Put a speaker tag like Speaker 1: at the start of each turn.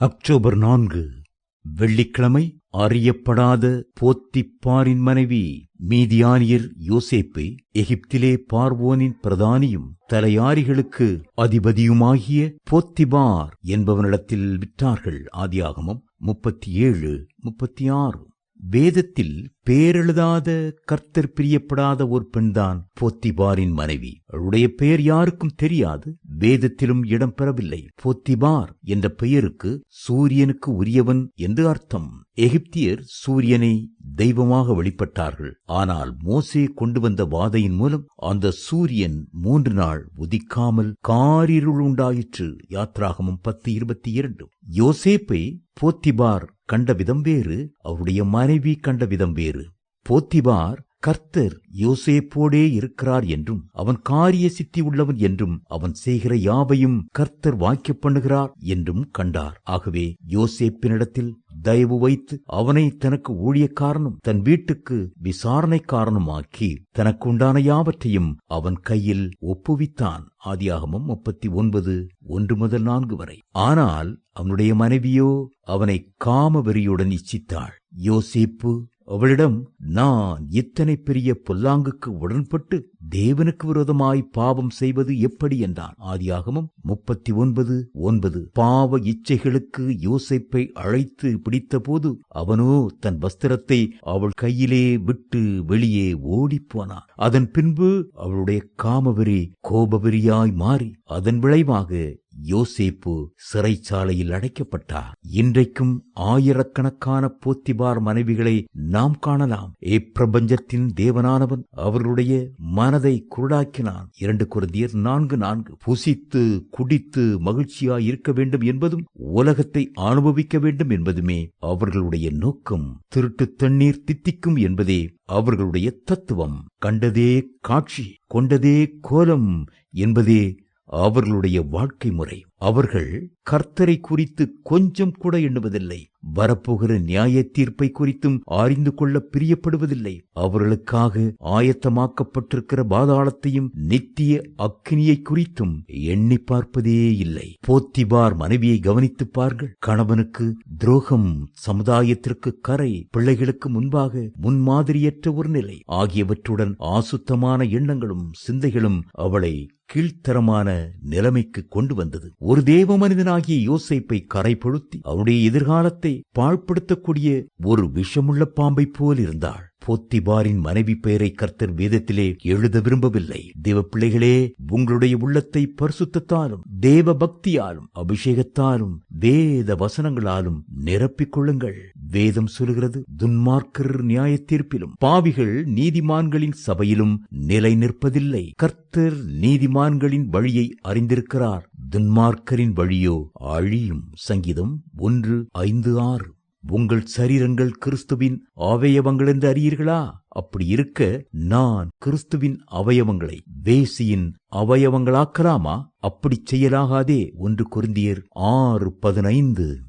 Speaker 1: October நான்கு வெள்ளிக்கிழமை அறியப்படாத போத்திப்பாரின் மனைவி மீதியானியர் யோசேப்பை எகிப்திலே பார்வோனின் பிரதானியும் தலையாரிகளுக்கு அதிபதியுமாகிய போத்திபார் என்பவனிடத்தில் விற்றார்கள். ஆதியாகமம் முப்பத்தி ஏழு முப்பத்தி ஆறு வேதத்தில் பேரெழுதாத கர்த்தர் பிரியப்படாத ஒரு பெண்தான் போத்திபாரின் மனைவி. அவளுடைய பெயர் யாருக்கும் தெரியாது. வேதத்திலும் இடம் பெறவில்லை போத்திபார் என்ற பெயருக்கு சூரியனுக்கு உரியவன் என்று அர்த்தம். எகிப்தியர் சூரியனை தெய்வமாக வெளிப்பட்டார்கள். ஆனால் மோசே கொண்டு வந்த வாதையின் மூலம் அந்த சூரியன் மூன்று நாள் உதிக்காமல் காரிருள் உண்டாயிற்று. யாத்ராகமும் பத்து இருபத்தி இரண்டு. யோசேப்பை போத்திபார் கண்ட விதம் வேறு அவருடைய மனைவி கண்ட விதம் வேறு. போத்திபார் கர்த்தர் யோசேப்போடே இருக்கிறார் என்றும் அவன் காரிய சித்தி உள்ளவன் என்றும் அவன் செய்கிற யாவையும் கர்த்தர் வாக்கிய பண்ணுகிறார் என்றும் கண்டார். ஆகவே யோசேப்பினிடத்தில் தயவு வைத்து அவனை தனக்கு ஊழியக்காரனும் தன் வீட்டுக்கு விசாரணைக்காரனுமாக்கி தனக்கு உண்டான யாவற்றையும் அவன் கையில் ஒப்புவித்தான். ஆதியாகமம் முப்பத்தி ஒன்பது ஒன்று முதல் நான்கு வரை. ஆனால் அவனுடைய மனைவியோ அவனை காமவெறியுடன் இச்சித்தாள். யோசேப்பு அவளிடம் நான் இத்தனை பெரிய பொல்லாங்குக்கு உடன்பட்டு தேவனுக்கு விரோதமாய் பாவம் செய்வது எப்படி? என்றான். ஆதியாகமும் முப்பத்தி ஒன்பது ஒன்பது. பாவ இச்சைகளுக்கு யோசைப்பை அழைத்து பிடித்தபோது அவனோ தன் வஸ்திரத்தை அவள் கையிலே விட்டு வெளியே ஓடிப்போனான். அதன் பின்பு அவளுடைய காமவெறி கோபவெறியாய் மாறி அதன் விளைவாக யோசேப்பு சிறைச்சாலையில் அடைக்கப்பட்டார். இன்றைக்கும் ஆயிரக்கணக்கான போத்திபார் மனைவிகளை நாம் காணலாம். இப்பிரபஞ்சத்தின் தேவனானவன் அவர்களுடைய மனதை குருடாக்கினான். இரண்டு குருந்தியர் நான்கு நான்கு. புசித்து குடித்து மகிழ்ச்சியாய் இருக்க வேண்டும் என்பதும் உலகத்தை அனுபவிக்க வேண்டும் என்பதுமே அவர்களுடைய நோக்கம். திருட்டு தண்ணீர் தித்திக்கும் என்பதே அவர்களுடைய தத்துவம். கண்டதே காட்சி கொண்டதே கோலம் என்பதே அவர்களுடைய வாழ்க்கை முறை அவர்கள் கர்த்தரை குறித்து கொஞ்சம் கூட எண்ணுவதில்லை. வரப்போகிற நியாய தீர்ப்பை குறித்தும் அறிந்து கொள்ள பிரியப்படுவதில்லை. அவர்களுக்காக ஆயத்தமாக்கப்பட்டிருக்கிற பாதாளத்தையும் நித்திய அக்னியை குறித்தும் எண்ணி பார்ப்பதே இல்லை. போத்திபார் மனைவியை கவனித்து பார்கள் கணவனுக்கு துரோகம் சமுதாயத்திற்கு கரை பிள்ளைகளுக்கு முன்பாக முன்மாதிரியற்ற ஒரு நிலை. ஆகியவற்றுடன் ஆசுத்தமான எண்ணங்களும் சிந்தைகளும் அவளை கீழ்த்தரமான நிலைமைக்கு கொண்டு வந்தது. ஒரு தேவ மனிதனாகிய யோசைப்பை கரைப்படுத்தி அவருடைய எதிர்காலத்தை பாழ்படுத்தக்கூடிய ஒரு விஷமுள்ள பாம்பை போல் இருந்தாள் போத்திபாரின் மனைவி பெயரை கர்த்தர் வேதத்திலே எழுத விரும்பவில்லை. தேவ பிள்ளைகளே உங்களுடைய உள்ளத்தை பரிசுத்தாலும் தேவ பக்தியாலும் அபிஷேகத்தாலும் வேத வசனங்களாலும் நிரப்பிக் கொள்ளுங்கள். வேதம் சொல்கிறது துன்மார்க்கர் நியாய தீர்ப்பிலும் பாவிகள் நீதிமான்களின் சபையிலும் நிலை நிற்பதில்லை. கர்த்தர் நீதிமான்களின் வழியை அறிந்திருக்கிறார். துன்மார்க்கரின் வழியோ அழியும் சங்கீதம் ஒன்று ஐந்து ஆறு. உங்கள் சரீரங்கள் கிறிஸ்துவின் அவயவங்கள் என்று அறியீர்களா? அப்படி இருக்க நான் கிறிஸ்துவின் அவயவங்களை வேசியின் அவயவங்களாக்கலாமா? அப்படி செய்யலாகாதே ஒன்று குருந்தியர் ஆறு பதினைந்து.